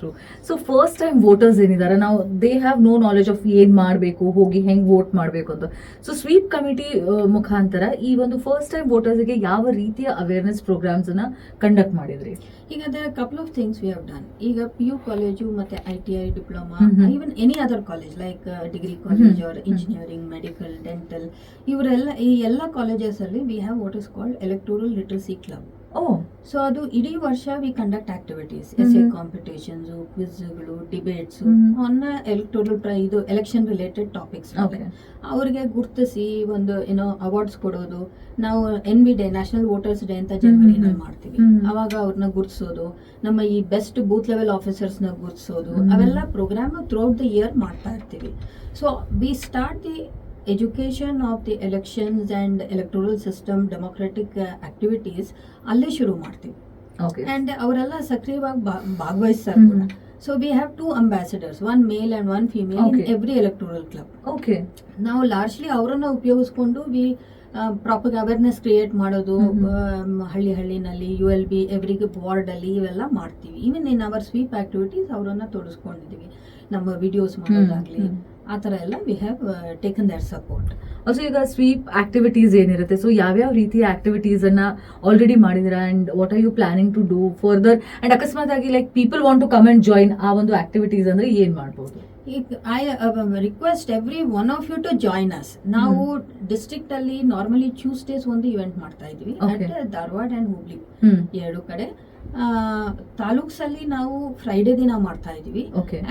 True so first time voters ಏನಿದ್ದಾರೆ ನಾವು they have no knowledge of ಏನ್ ಮಾಡಬೇಕು ಹೋಗಿ ಹೆಂಗ್ ವೋಟ್ ಮಾಡಬೇಕು ಅಂತ. ಸೊ ಸ್ವೀಪ್ ಕಮಿಟಿ ಮುಖಾಂತರ ಈ ಒಂದು ಫಸ್ಟ್ ಟೈಮ್ ವೋಟರ್ಸ್ಗೆ ಯಾವ ರೀತಿಯ ಅವೇರ್ನೆಸ್ ಪ್ರೋಗ್ರಾಮ್ಸ್ ಅನ್ನ ಕಂಡಕ್ಟ್ ಮಾಡಿದ್ರಿ? ಈಗ ಅದರ couple of things we have done ಈಗ ಪಿ ಯು ಕಾಲೇಜು ಮತ್ತೆ I T I diploma. Even any other college like degree college. Or engineering medical dental ಇವರೆಲ್ಲ ಈ ಎಲ್ಲ ಕಾಲೇಜಸ್ ಅಲ್ಲಿ we have what is called electoral literacy club O. So ಅದು ಇಡೀ ವರ್ಷ we conduct activities S A. Competitions ಕ್ವಿಜ್ಗಳು debates. On electoral ಇದು election related topics ಅವರಿಗೆ ಗುರ್ತಿಸಿ ಒಂದು ಏನೋ ಅವಾರ್ಡ್ಸ್ ಕೊಡೋದು ನಾವು N B day national voters day ಅಂತ ಜನವರಿನಲ್ಲಿ ಹ್ಮ್. ಮಾಡ್ತೀವಿ. ಅವಾಗ ಅವ್ರನ್ನ ಗುರ್ತಿಸೋದು ನಮ್ಮ ಈ ಬೆಸ್ಟ್ ಬೂತ್ ಲೆವೆಲ್ ಆಫೀಸರ್ಸ್ನ ಗುರ್ತಿಸೋದು. ಅವೆಲ್ಲ ಪ್ರೋಗ್ರಾಮ್ ಥ್ರೂಔಟ್ ದ ಇಯರ್ ಮಾಡ್ತಾ ಇರ್ತೀವಿ so we start the education of the elections and electoral system democratic activities ಅಲ್ಲೇ ಶುರು ಮಾಡ್ತೀವಿ. ಆ್ಯಂಡ್ ಅಂಡ್ ಅವರೆಲ್ಲ ಸಕ್ರಿಯವಾಗಿ ಭಾಗವಹಿಸ್ತಾರೆ ಕೂಡ. So we have two ambassadors one male and one female in. Every electoral club okay ನಾವು ಲಾರ್ಜ್ಲಿ ಅವರನ್ನ ಉಪಯೋಗಿಸ್ಕೊಂಡು ವಿ ಪ್ರಾಪರ್ ಅವೇರ್ನೆಸ್ ಕ್ರಿಯೇಟ್ ಮಾಡೋದು ಆಮ್, ಹಳ್ಳಿ ಹಳ್ಳಿನಲ್ಲಿ U L B every ward ಅಲ್ಲಿ ಇವೆಲ್ಲ ಮಾಡ್ತೀವಿ. Even in our sweep activities ಅವರನ್ನ ತೋರಿಸ್ಕೊಂಡಿದೀವಿ ನಮ್ಮ ವಿಡಿಯೋಸ್ ಮಾಡೋದಾಗ್ಲಿ. ಆ ಥರ ಎಲ್ಲ we have taken that support also ಈಗ ಸ್ವೀಪ್ ಆಕ್ಟಿವಿಟೀಸ್ ಏನಿರುತ್ತೆ? ಸೊ ಯಾವ್ಯಾವ ರೀತಿಯ ಆಕ್ಟಿವಿಟೀಸ್ ಅನ್ನ already ಮಾಡಿದಿರಾ and what are you planning to do further and ಅಕಸ್ಮಾತ್ ಆಗಿ like people want to come and join ಆ ಒಂದು ಆಕ್ಟಿವಿಟೀಸ್ ಅಂದ್ರೆ ಏನ್ ಮಾಡ್ಬೋದು? I request every one of you to join us ನಾವು ಡಿಸ್ಟ್ರಿಕ್ಟ್ ಅಲ್ಲಿ ನಾರ್ಮಲಿ ಟ್ಯೂಸ್ಡೇಸ್ ಒಂದು ಇವೆಂಟ್ ಮಾಡ್ತಾ ಇದ್ವಿ. ಧಾರವಾಡ ಅಂಡ್ ಹುಬ್ಳಿ ಎರಡು ಕಡೆ. ತಾಲೂಕ್ಸಲ್ಲಿ ನಾವು ಫ್ರೈಡೇ ದಿನ ಮಾಡ್ತಾ ಇದೀವಿ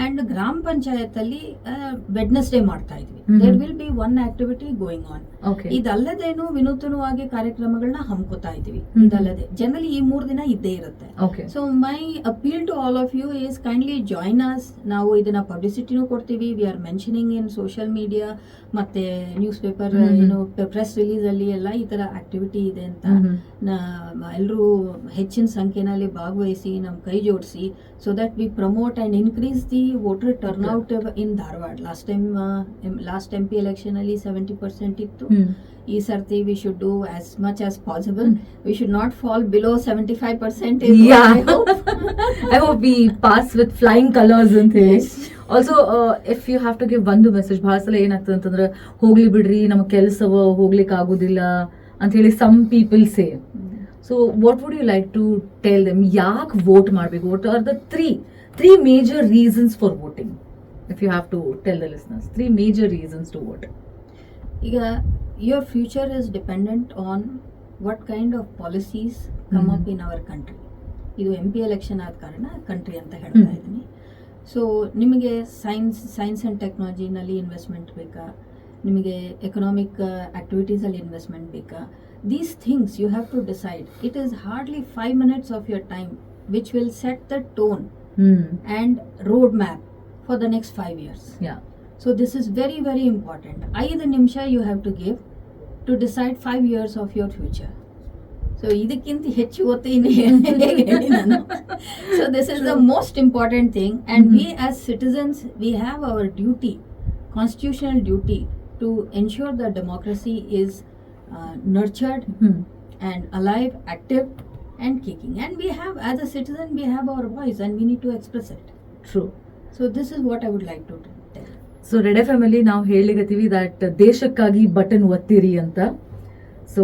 ಅಂಡ್ ಗ್ರಾಮ ಪಂಚಾಯತ್ ಅಲ್ಲಿ ವೆಡ್ನೆಸ್ಡೇ ಮಾಡ್ತಾ ಇದೀವಿ. There will be one activity going on ಇದಲ್ಲದೇನು ವಿನೂತನವಾಗಿ ಕಾರ್ಯಕ್ರಮಗಳನ್ನ ಹಮ್ಕೋತಾ ಇದೀವಿ. ಇದಲ್ಲದೆ ಜನರಲಿ ಈ ಮೂರ್ ದಿನ ಇದ್ದೇ ಇರುತ್ತೆ. So my appeal to all of you is kindly join us ನಾವು ಇದನ್ನ ಪಬ್ಲಿಸಿಟಿನೂ ಕೊಡ್ತೀವಿ. We are mentioning in social media ಮತ್ತೆ ನ್ಯೂಸ್ ಪೇಪರ್. ಏನು ಪ್ರೆಸ್ ರಿಲೀಸ್ ಅಲ್ಲಿ ಎಲ್ಲ ಈ ತರ ಆಕ್ಟಿವಿಟಿ ಇದೆ ಅಂತ ಎಲ್ಲರೂ ಹೆಚ್ಚಿನ ಸಂಖ್ಯೆನಲ್ಲಿ ಭಾಗವಹಿಸಿ ನಮ್ಮ ಕೈ ಜೋಡಿಸಿ so that we promote and increase the voter turnout in Dharwad last time last M P election ಅಲ್ಲಿ ಸೆವೆಂಟಿ ಪರ್ಸೆಂಟ್ ಇತ್ತು. ಈ ಸರ್ತಿ we should do as much as possible we should not fall below seventy five percent I hope we pass with flying colours ಅಂತ ಹೇಳಿ also if you have to give ಒಂದು message ಬಹಳ ಸಲ ಏನಾಗ್ತದೆ ಅಂತಂದ್ರೆ ಹೋಗ್ಲಿ ಬಿಡ್ರಿ ನಮ್ಮ ಕೆಲಸವ ಹೋಗ್ಲಿಕ್ಕೆ ಆಗೋದಿಲ್ಲ ಅಂತ ಹೇಳಿ some people say so what would you like to tell them ಯಾಕೆ ವೋಟ್ ಮಾಡಬೇಕು? What are the three three major reasons for voting if you have to tell the listeners three major reasons to vote ಈಗ your future is dependent on what kind of policies come up Mhm. In our country ಇದು M P election ಆದ ಕಾರಣ country ಅಂತ ಹೇಳ್ತಾ ಇದ್ದೀನಿ. So ನಿಮಗೆ science science and ಟೆಕ್ನಾಲಜಿನಲ್ಲಿ investment ಬೇಕಾ? ನಿಮಗೆ ಎಕನಾಮಿಕ್ ಆಕ್ಟಿವಿಟೀಸಲ್ಲಿ ಇನ್ವೆಸ್ಟ್ಮೆಂಟ್ ಬೇಕಾ? These things you have to decide it is hardly five minutes of your time which will set the tone hmm and roadmap for the next five years. Yeah So this is very very important. ಐದು ನಿಮಿಷ you have to give to decide five years of your future. So ಇದಕ್ಕಿಂತ ಹೆಚ್ಚು ಹೊತ್ತು ಇನ್ನು ಹೇಗೆ ಹೇಳಿ ನಾನು so this is the most important thing and we as citizens we have our duty constitutional duty to ensure the democracy is nurtured hmm and alive, active, and kicking. And we have, as a citizen, we have our voice and we need to express it. True So, this is what I would like to tell. So red F M ಅಲ್ಲಿ ನಾವು ಹೇಳಿಗತ್ತೀವಿ that ದೇಶಕ್ಕಾಗಿ button ಒತ್ತಿರಿ ಅಂತ so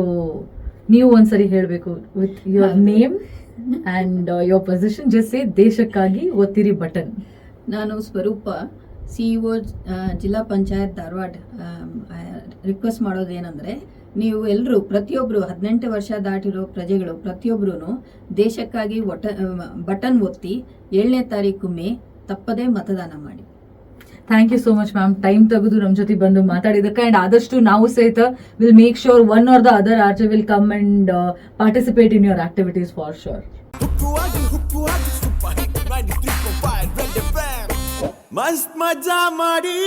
ನೀವು ಒಂದ್ಸರಿ ಹೇಳಬೇಕು with your. Name and your position just say ದೇಶಕ್ಕಾಗಿ ಒತ್ತಿರಿ ಬಟನ್ ನಾನು ಸ್ವರೂಪ ಸಿ ಇ ಒ ಜಿಲ್ಲಾ ಪಂಚಾಯತ್ ಧಾರವಾಡ ರಿಕ್ವೆಸ್ಟ್ ಮಾಡೋದೇನೆಂದರೆ ನೀವು ಎಲ್ಲರೂ ಪ್ರತಿಯೊಬ್ಬರು ಹದಿನೆಂಟು ವರ್ಷ ದಾಟಿರೋ ಪ್ರಜೆಗಳು ಪ್ರತಿಯೊಬ್ಬರೂ ದೇಶಕ್ಕಾಗಿ ಒಟ ಬಟನ್ ಒತ್ತಿ ಏಳನೇ ತಾರೀಕು ಮೇ ತಪ್ಪದೇ ಮತದಾನ ಮಾಡಿ. Thank you so much ma'am time ತೆಗೆದು ನಮ್ಮ ಜೊತೆ ಬಂದು ಮಾತಾಡಿದಕ್ಕೆ ಅಂಡ್ ಆದಷ್ಟು ನಾವು ಸಹಿತ will make sure one or the other RJ will come and participate in your activities for sure ಹುಕ್ಕುವಾಗಿ ಹುಕ್ಕುವಾಗಿ ಸೂಪರ್ ಹಿಟ್ 93.5 ರೆಡ್ ಎಫ್ಎಂ ಮಸ್ತ್ ಮಜಾ ಮಾಡಿ.